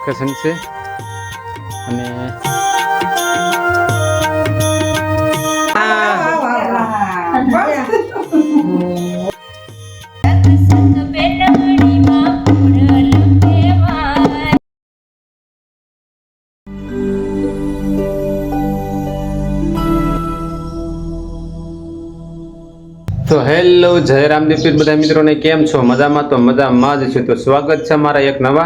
Location છે. અને તો હેલો જય રામદીપ બધા મિત્રોને કેમ છો? મજામાં તો મજામાં જ છું. તો સ્વાગત છે મારા એક નવા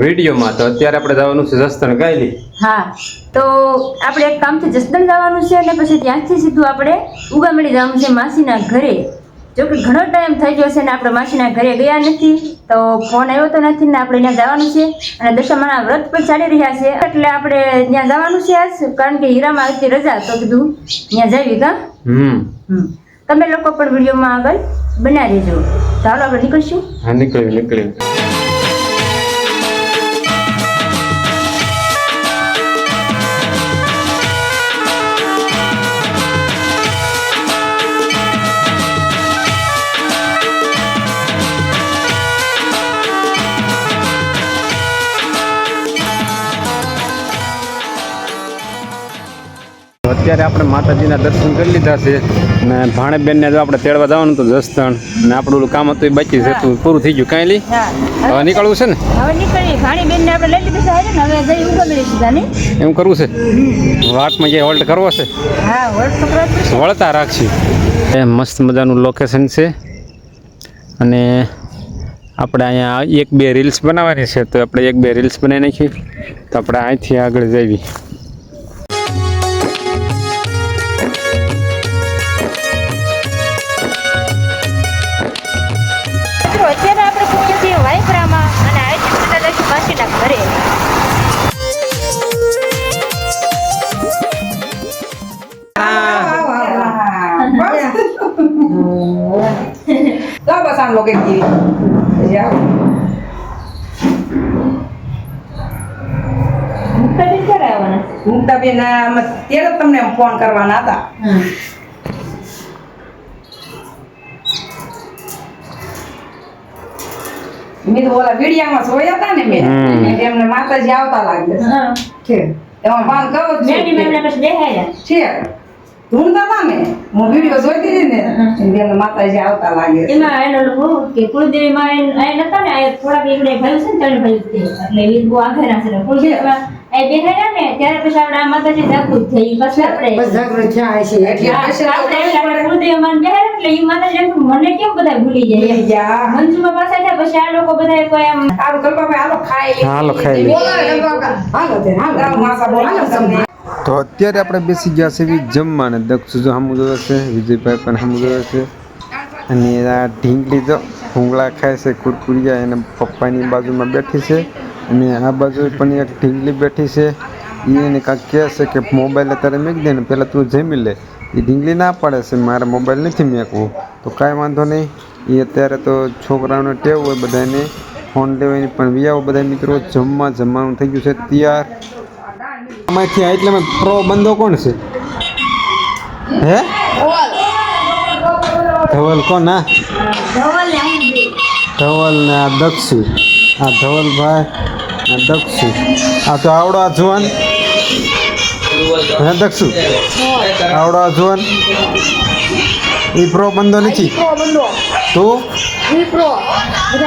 વિડીયોમાં. તો અત્યારે આપણે જવાનું છે જસદણ ગાયલી. હા તો આપણે એક કામથી જસદણ જવાનું છે અને પછી ત્યાંથી સીધું આપણે ઉગામડી જવાનું છે માસીના ઘરે. જો કે ઘણો ટાઈમ થઈ ગયો છે ને આપણે માસીના ઘરે ગયા નથી તો ફોન આવ્યો તો નથી ને આપણે ત્યાં જવાનું છે. અને દશામાના વ્રત પણ ચાલી રહ્યા છે. એટલે આપણે ત્યાં જવાનું છે આજ કારણ કે હીરામાં આવતી રજા તો કીધું ત્યાં જઈએ કા? હમ. હમ. તમે લોકો પણ વિડીયોમાં આગળ બનાવી દેજો ચાલો આગળ નીકળશું. હા નીકળ્યું નીકળ્યું. અત્યારે આપણે માતાજીના દર્શન કરી લીધા છે. ને ભાણેબેનને જો આપણે તેડવા જવાનું તો જસતણ ને આપણું ઓલું કામ હતું એ બાકી જતું પૂરું થઈ ગયું. કાંઈ લી? હવે નીકળવું છે ને? હવે નીકળી ભાણેબેનને આપણે લઈ લીધું છે ને હવે જઈ ઉગામડી લઈશું એમ કરવું છે? વાટમાં જે હોલ્ટ કરવો છે? હા વળતા રાખશી. એ મસ્ત મજાનું લોકેશન છે. અને આપણે અહીંયા એક બે રીલ્સ બનાવવાની છે તો આપણે એક બે રીલ્સ બનાવી નાખી તો આપણે અહીંથી આગળ જઈએ. તો બસ આમ લોકો જાઓ મુક્તાબેન ક્યારે આવવાના? મુક્તાબેન આમ ત્યારે જ તમને ફોન કરવાના હતા. મેં તો ઓલા વિડિયામાં જોયા હતા ને મેં. એમને માતાજી આવતા લાગે. હા. છે એમાં ફોન કરો છે. ઢૂંઢતા હતા ને હું વિડિયો જોઈતી હતી ને એટલે માતાજી આવતા લાગે એમાં એનો લોકો કે કુળદેવી માં આય નતા ને આ થોડાક એકડે ભાઈ છે ને ત્રણ ભાઈ છે એટલે એ બહુ ના છે ને કુળદેવીમાં એ બેહાડ્યા ને ત્યારે પછી આપણે આ માતાજી જાગૃત થઈ પછી આપણે બસ જાગૃત થયા છે એટલે પછી આપણે કુળદેવી માં. બેહાડ્યા એટલે એ માતાજી મને કેમ બધા ભૂલી જાય. મંજુમાં પાછા થયા પછી આ લોકો બધા કોઈ આમ સારું કલ્પાભાઈ હાલો ખાઈ હાલો, ખાઈ. હાલો તે, હાલો. માસા બોલાવો તમને. તો અત્યારે આપણે બેસી ગયા છે જમવાને. દક્ષ જો સામું જોવે છે, વિજયભાઈ પણ સામું જોવે છે. અને આ ઢીંગલી જો ભૂંગળા ખાય છે, કુરકુરિયા એને પપ્પાની બાજુમાં બેઠી છે. અને આ બાજુ પણ એક ઢીંગલી બેઠી છે. એ એને કાંઈક કહે છે કે મોબાઈલ અત્યારે મેક દે ને પહેલાં તું જમી લે. એ ઢીંગલી ના પાડે છે, મારે મોબાઈલ નથી મેંકવું. તો કાંઈ વાંધો નહીં. એ અત્યારે તો છોકરાઓને ટેવ હોય બધાને. ફોન લેવાની પણ વિયાઓ બધા મિત્રો, જમવા જમવાનું થઈ ગયું છે, તૈયાર. આમાંથી થયા એટલે પ્રો બંદો કોણ છે? હે? ધવલ કોણ ના ધવલ ને આ દક્ષુ. આ ધવલભાઈ આ દક્ષુ. આ તો આવડો આ જુવાન. હે દક્ષુ? આવડો આ જુવાન. એ પ્રો બંદો નથી. તું?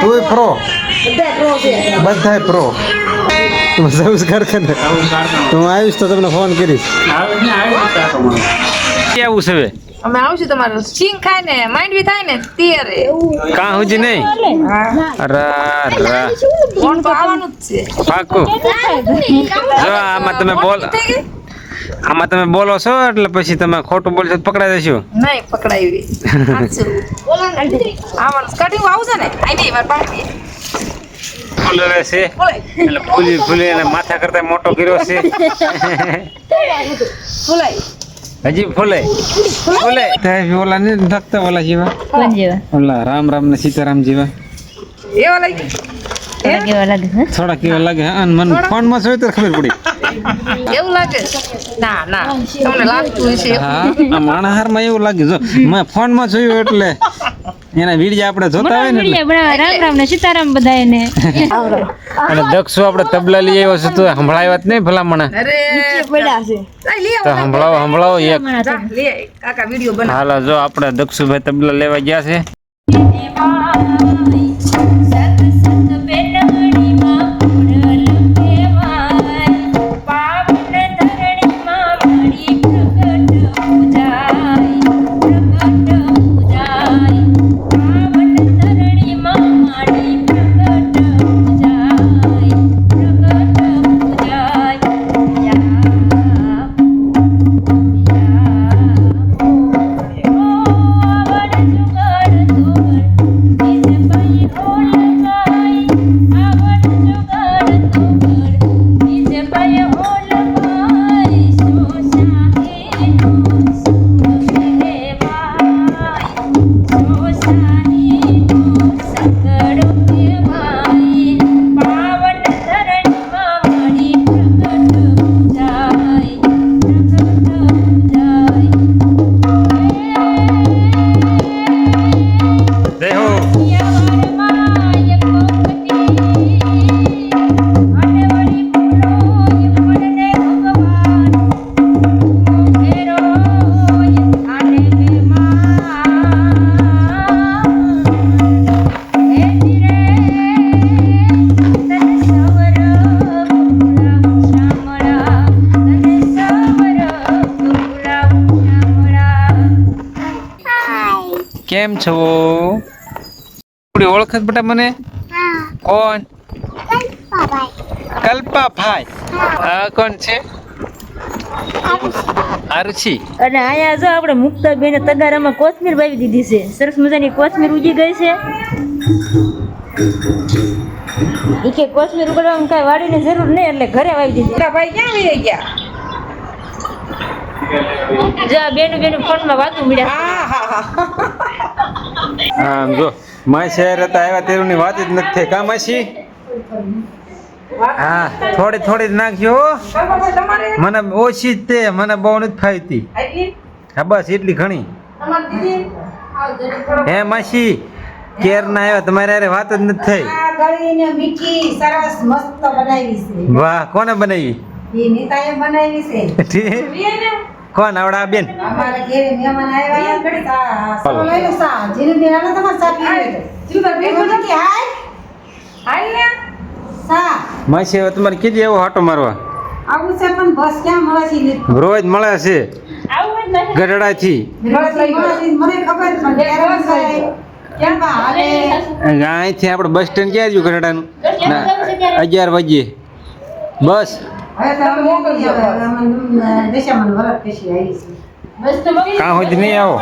તું પ્રો. બધાય પ્રો. તું સર્વિસ કર કે ને તું આવીશ તો તમને ફોન કરીશ. કેવું છે હવે? અમે આવશું તમારે સિંગ ખાય ને માંડવી થાય ને ત્યારે. કાં હુજી નહીં? રા રા ફોન તો આવવાનું જ છે. પાકું. જો આમાં તમે બોલ આમાં તમે બોલો છો એટલે પછી તમે ખોટું બોલશો તો પકડાઈ જશો? નહીં પકડાવી આવવાનું. કટિંગ આવશે ને? આઈ નહીં મારે બાકી ફૂલ રહે છે. એટલે ફૂલી ફૂલી અને માથા કરતા મોટો કર્યો છે. હજી ફૂલે? ફૂલે? તાય ઓલા ને ધકતા ઓલા જેવા કોણ જેવા ઓલા રામ રામ ને સીતારામ જેવા. એવા લાગી લાગે થોડા કેવા લાગે હા? મન ફોનમાં જોઈ તો ખબર પડી. એવું લાગે? ના ના. તમને લાગતું છે હા આ માણા હારમાં એવું લાગે. જો મેં ફોનમાં જોયું એટલે એના વિડિયા આપણે જોતા હોય ને રામ રામ ને સીતારામ બધાને અને દક્ષુ આપણે તબલા લઈ આવ્યો છે. તો સંભળાય જ નહીં ભલામણા? અરે પડ્યા છે. તો સંભળાવો સંભળાવો એક. કાકા વિડિયો બના હાલો જો આપણે દક્ષુભાઈ તબલા લેવા ગયા છે. કેમ છો? થોડી ઓળખત બેટા મને? કોણ? કલ્પા ભાઈ આ કોણ છે? આરુચિ અને આયા જો આપણે મુક્તાબેને તગારામાં કોથમીર વાવી દીધી છે. સરસ મજાની કોથમીર ઉગી ગઈ છે. ઈ કે કોથમીર ઉગાડવામાં કાંઈ વાડીની જરૂર નહીં એટલે ઘરે વાવી દીધી. ભાઈ ક્યાં વહી ગયા? જા બેનું બેનું ફોનમાં વાતું મળ્યા. હા હા હા. આમ જો માય શહેર હતા આવ્યા તેરુની વાત જ નથી થઈ. કા હશી હા થોડી થોડી જ નાખ્યો મને ઓછી જ તે મને બહુ નથી ફાવતી. હા બસ એટલી ઘણી. હે માસી કેર ના આવ્યા તમારે અરે વાત જ નથી થઈ. વાહ કોને બનાવી? બનાવી છે. કોણ આવડા બેન? અમારા ઘરે મહેમાન આવ્યા હતા. સા- સા લઈ લો સા. જીનુબેન, આલો તમારે સા પીવી હોય. તો. જીવન બેન એવું નથી, હાય. ને. સા. માસી હવે તમારે કીધી એવો હાટો મારવા? આવું છે પણ બસ ક્યાં મળે છે? રોજ મળે છે. આવું જ નથી. મને ખબર પણ બા હાલે? અહીંથી આપણે બસ સ્ટેન્ડ ક્યાં જયું ગઢડાનું? અગિયાર વાગ્યે. બસ. કાં સુધી નહીં આવો.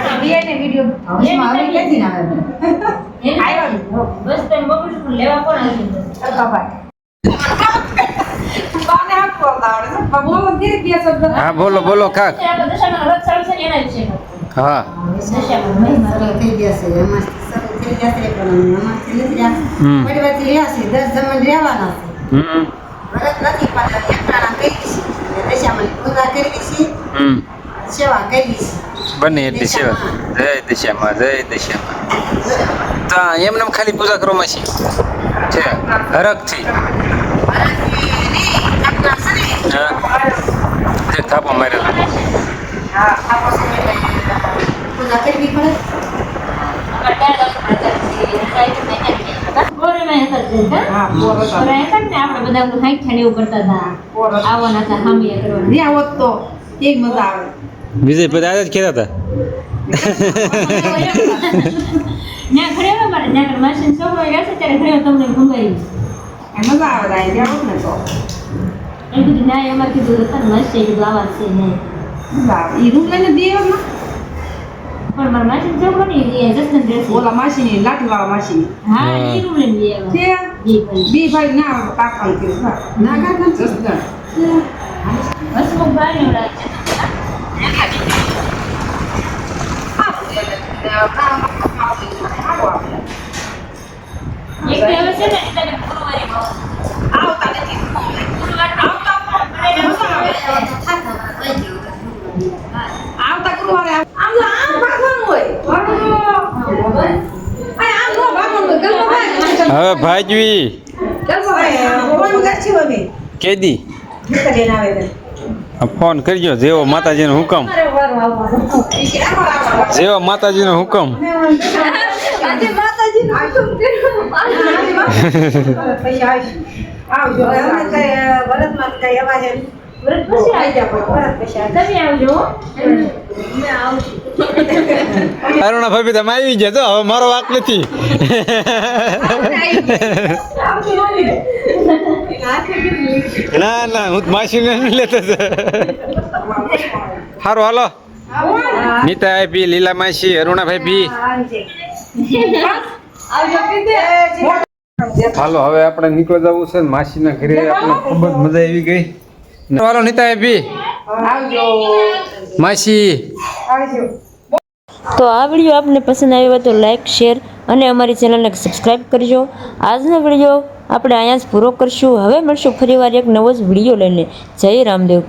હા બોલો બોલો કાક. હા. હમ. પરિવારથી રહ્યા છે. દસ જમણ રહેવાના છે. હમ. વરસ નથી પણ એકટાણા કરી છે. અને દશામાં પૂજા કરી સેવા કરી બને એટલી સેવા. જય દિશામાં જય દિશામાં. તો એમને ખાલી પૂજા કરવામાં છે. હરખથી છે ને, હા. જે થાપો મારેલો. પૂજા કરવી પડે. હા ને આપણે બધા હાઈટ ઠાણી એવું કરતા હતા આવવાના હતા હામિયા કરવા ત્યાં હોત તો કેવી મજા આવે વિજય ઘરે મારે ત્યાં માસી છોકરો ગયા છે ત્યારે ઘરે તમને મંગાવી મજા આવે ત્યાં ત્યાં ને. તો એ કીધું ના એમાં કીધું રતન મસ્ત એ છે નહીં મજા એ રૂમ લઈને દે એમ ને? પણ મારા માસી છોકરો ને એ જસન ડ્રેસ ઓલા માસીની લાઠી વાળા માસીની. હા એ રૂમ લઈને લઈ આવ્યા. બી ભાઈ. ના કાકા કીધું હા. ના કાકા છે. જસદણ હસમુખ ભાઈ ને ઓલા એક બે હવે છે ને એટલે ગુરુવારે આવતા નથી આવતા ગુરુવારે આવ- આમ તો આમ ભાગવાનું હોય હવે ભાજવી કેદી ફોન કરજો જેવો માતાજીનો હુકમ જેવો માતાજીનો હુકમ. આવજો અરુણા ભાભી, તમે આવી ગયા તો હવે મારો વાક નથી. ના ના, હું માસીને નહીં લેતો સારું હાલો. નીતા ભાઈ લીલા માસી, અરુણા ભાઈ હાલો, હવે આપણે નીકળી જવું છે માસીના ઘરે. આપણે ખૂબ જ મજા આવી ગઈ. હાલો નીતા ભાઈ આવજો. માસી. તો આ વીડિયો આપને પસંદ આવ્યો તો લાઈક શેર અને અમારી ચેનલને સબસ્ક્રાઈબ કરજો. આજનો વીડિયો આપણે અહીંયા જ પૂરો કરશું. હવે મળશું ફરીવાર એક નવો જ વીડિયો લઈને. જય રામદેવ